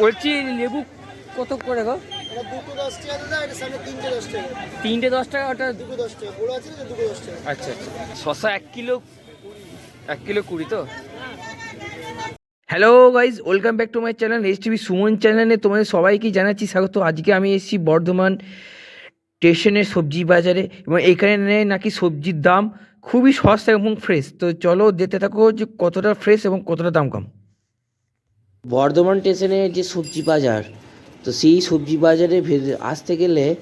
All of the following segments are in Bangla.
বলছি লেবু কত করে গো? তিনটে দশ টাকা। ওটা আচ্ছা আচ্ছা। শশা এক কিলো এক কিলো কুড়ি তো? Hello guys welcome back to my channel H TV Suman চ্যানেলে তোমাদের সবাইকে জানাচ্ছি স্বাগত। আজকে আমি এসেছি বর্ধমান স্টেশনের সবজি বাজারে। এবং এখানে নাকি সবজির দাম খুবই সস্তা এবং ফ্রেশ তো চলো যেতে থাকো যে কতটা ফ্রেশ এবং কতটা দাম কম। বর্ধমান স্টেশনের যে সবজি বাজার, তো সেই সবজি বাজারে আসতে গেলে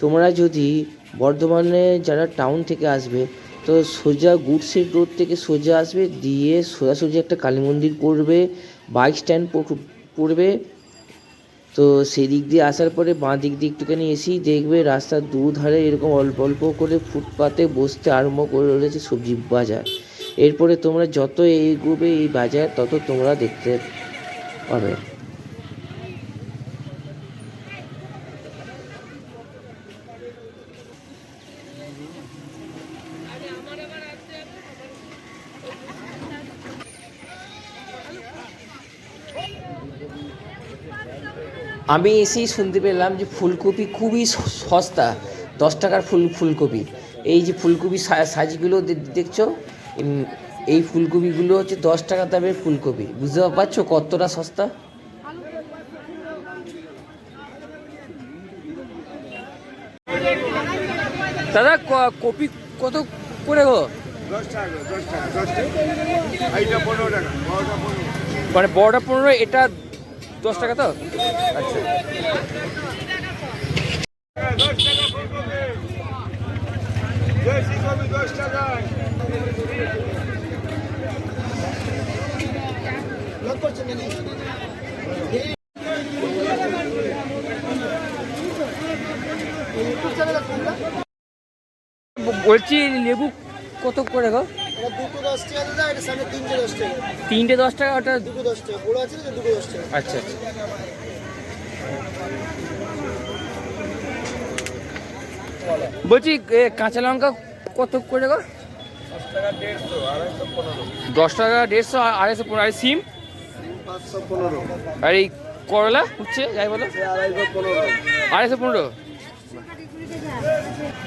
তোমরা যদি বর্ধমানে যারা টাউন থেকে আসবে, তো সোজা গুডসের রোড থেকে সোজা আসবে, দিয়ে সোজাসুজি একটা কালী মন্দির পড়বে বাইক স্ট্যান্ড পড়- পড়বে তো সেই দিক দিয়ে আসার পরে বাঁ দিক দিয়ে একটুখানি এসেই দেখবে রাস্তার দুধারে এরকম অল্প অল্প করে ফুটপাতে বসতে আরম্ভ করে রয়েছে সবজি বাজার। এরপরে তোমরা যত এগোবে এই বাজার, তত তোমরা দেখতে পাবে। আমি এসেই শুনতে পেলাম যে ফুলকপি খুবই সস্তা দশ টাকার ফুল ফুলকপি। এই যে ফুলকপি সাইজগুলো দেখছ? এই ফুলকপিগুলো হচ্ছে দশ টাকা দামের ফুলকপি। বুঝতে পারছ কতটা সস্তা? দাদা কপি কত করে গো? মানে বড়টা পনেরো এটা দশ টাকা তো? আচ্ছা। বলছি লেবু কত করে গো? তিনটে দশ টাকা। ওটা দুটো দশ টাকা বড় আছে দুটো দশ টাকা। আচ্ছা আচ্ছা। বলছি কাঁচা লঙ্কা কত করে গো? দশ টাকা দেড়শো আর আড়াইশো পনেরো আর সিম? আর এই করলা উঠছে যাই বলো। আড়াইশো পনেরো।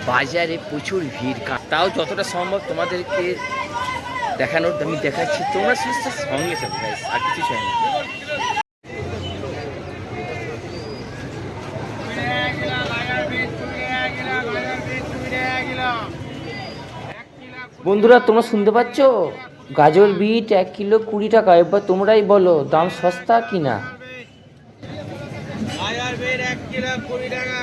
বাজারে প্রচুর ভিড় তাও যতটা সম্ভব তোমাদেরকে দেখানোর, আমি দেখাচ্ছি। তোমরা সঙ্গে থাকো আর কিছু চাই বন্ধুরা, তোমরা শুনতে পাচ্ছ? গাজর বিট এক কিলো কুড়ি টাকা। এবার তোমরাই বলো, দাম সস্তা কি না টাকা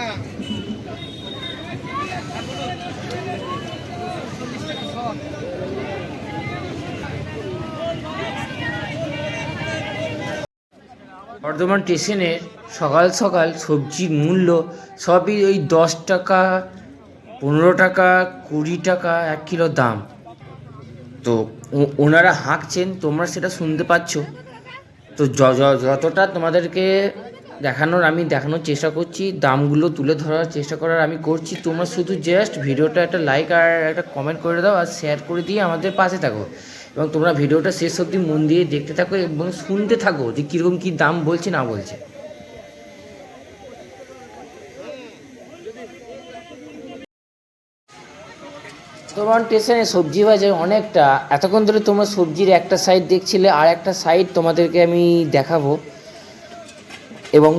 বর্ধমান স্টেশনে সকাল সকাল সবজির মূল্য সবই ওই দশ টাকা, পনেরো টাকা, কুড়ি টাকা, এক কিলো দাম। তো ওনারা হাঁকছেন, তোমরা সেটা শুনতে পাচ্ছ। তো যতটা তোমাদেরকে দেখানোর আমি দেখানোর চেষ্টা করছি, দামগুলো তুলে ধরার চেষ্টা করার আমি করছি। তোমরা শুধু জাস্ট ভিডিওটা একটা লাইক আর একটা কমেন্ট করে দাও আর শেয়ার করে দিয়ে আমাদের পাশে থাকো। এবং তোমরা ভিডিওটা শেষ অবধি মন দিয়ে দেখতে থাকো এবং শুনতে থাকো যে কীরকম কী দাম বলছে, না বলছে। তোমার স্টেশনে সবজি বাজার অনেকটা। এতক্ষণ ধরে তোমরা সবজির একটা সাইড দেখছিলে, আর একটা সাইড তোমাদেরকে আমি দেখাবো। এবং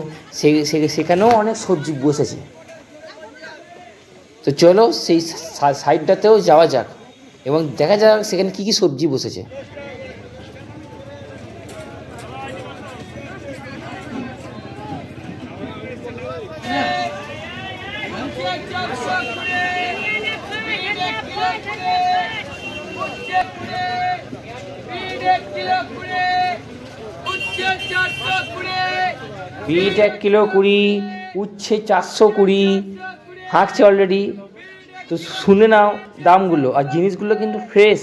সেখানেও অনেক সবজি বসেছে। তো চলো সেই সাইডটাতেও যাওয়া যাক। এবং দেখা যাক সেখানে কী কী সবজি বসেছে। বিট এক কিলো কুড়ি, উচ্ছে চারশো কুড়ি, হাঁকছে অলরেডি তো শুনে নাও দামগুলো আর জিনিসগুলো কিন্তু ফ্রেশ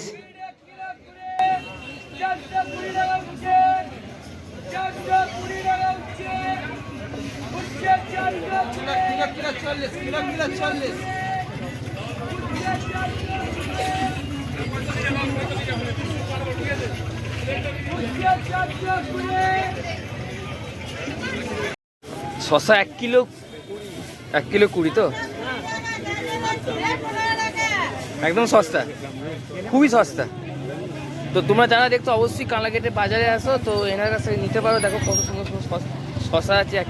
শশা এক কিলো এক কিলো কুড়ি তো? একদম সস্তা। খুবই সস্তা। তো তোমরা যারা দেখছ, অবশ্যই কালাগেটে বাজারে আসো। তো এনার কাছে নিতে পারো। দেখো কত সুন্দর সুন্দর শসা আছে এক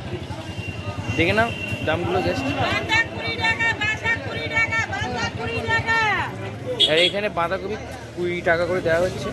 দেখে নাও দামগুলো জাস্ট। আর এখানে বাঁধাকপি কুড়ি টাকা করে দেওয়া হচ্ছে।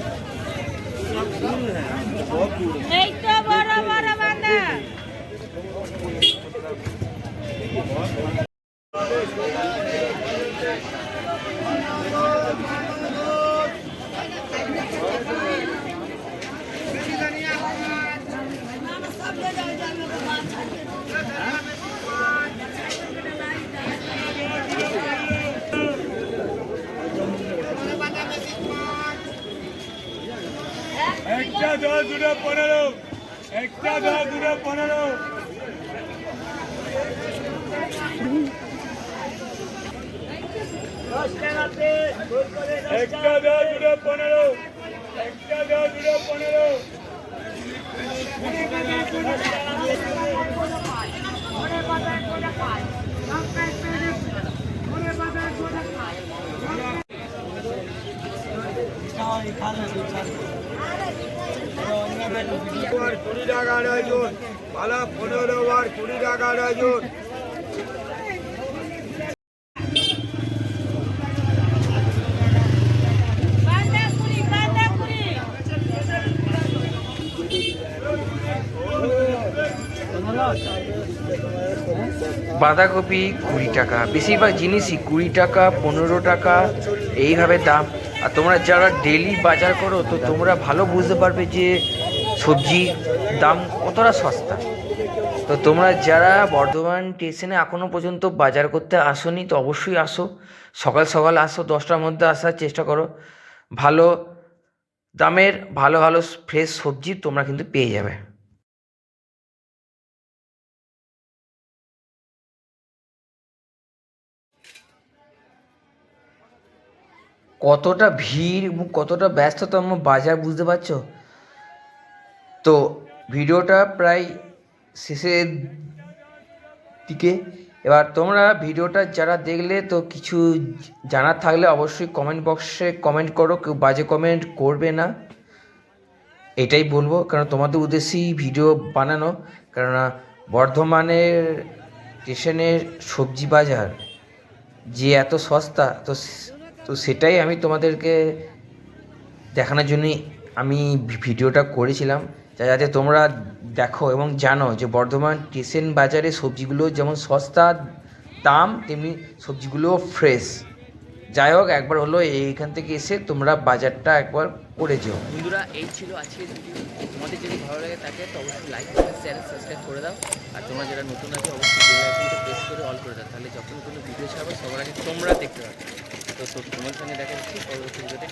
দশ দুটো পনেরো একটা দশ দুটো পনেরো একটা দশ দুটো পনেরো একটা দশ দুটো পনেরো কুড়ি পালা পনেরো কুড়ি বাঁধাকপি কুড়ি টাকা, বেশিরভাগ জিনিসই কুড়ি টাকা, পনেরো টাকা, এইভাবে দাম। আর তোমরা যারা ডেলি বাজার করো, তো তোমরা ভালো বুঝতে পারবে যে সবজি দাম কতটা সস্তা? তো তোমরা যারা বর্ধমান স্টেশনে এখনও পর্যন্ত বাজার করতে আসোনি, তো অবশ্যই আসো। সকাল সকাল আসো, দশটার মধ্যে আসার চেষ্টা করো। ভালো দামের, ভালো ভালো ফ্রেশ সবজি তোমরা কিন্তু পেয়ে যাবে। কতটা ভিড় এবং কতটা ব্যস্ততম বাজার বুঝতে পারছ? তো ভিডিওটা প্রায় শেষের দিকে। এবার তোমরা ভিডিওটা যারা দেখলে তো কিছু জানার থাকলে অবশ্যই কমেন্ট বক্সে কমেন্ট করো, কেউ বাজে কমেন্ট করবে না। এটাই বলব কারণ তোমাদের উদ্দেশ্যেই ভিডিও বানানো কেননা বর্ধমানের স্টেশনের সবজি বাজার যে এত সস্তা, তো তো সেটাই আমি তোমাদেরকে দেখানোর জন্যই আমি ভিডিওটা করেছিলাম। যা- যাতে তোমরা দেখো এবং জানো যে বর্ধমান স্টেশন বাজারে সবজিগুলো যেমন সস্তা দাম, তেমনি সবজিগুলোও ফ্রেশ যাই হোক, একবার হলো এইখান থেকে এসে তোমরা বাজারটা একবার করে যেও। বন্ধুরা, এই ছিল আজকের তোমাদের যদি ভালো লাগে থাকে তো অবশ্যই লাইক করে চ্যানেল সাবস্ক্রাইব করে দাও। আর তোমরা যারা নতুন আছে, অবশ্যই বেল প্রেস করে অল করে দাও। তাহলে যখন কোনো ভিডিও ছাড়বো, সবার আগে তোমরা দেখতে পাবে। তো তোমার সঙ্গে দেখা যাচ্ছে পরবর্তী ভিডিওতে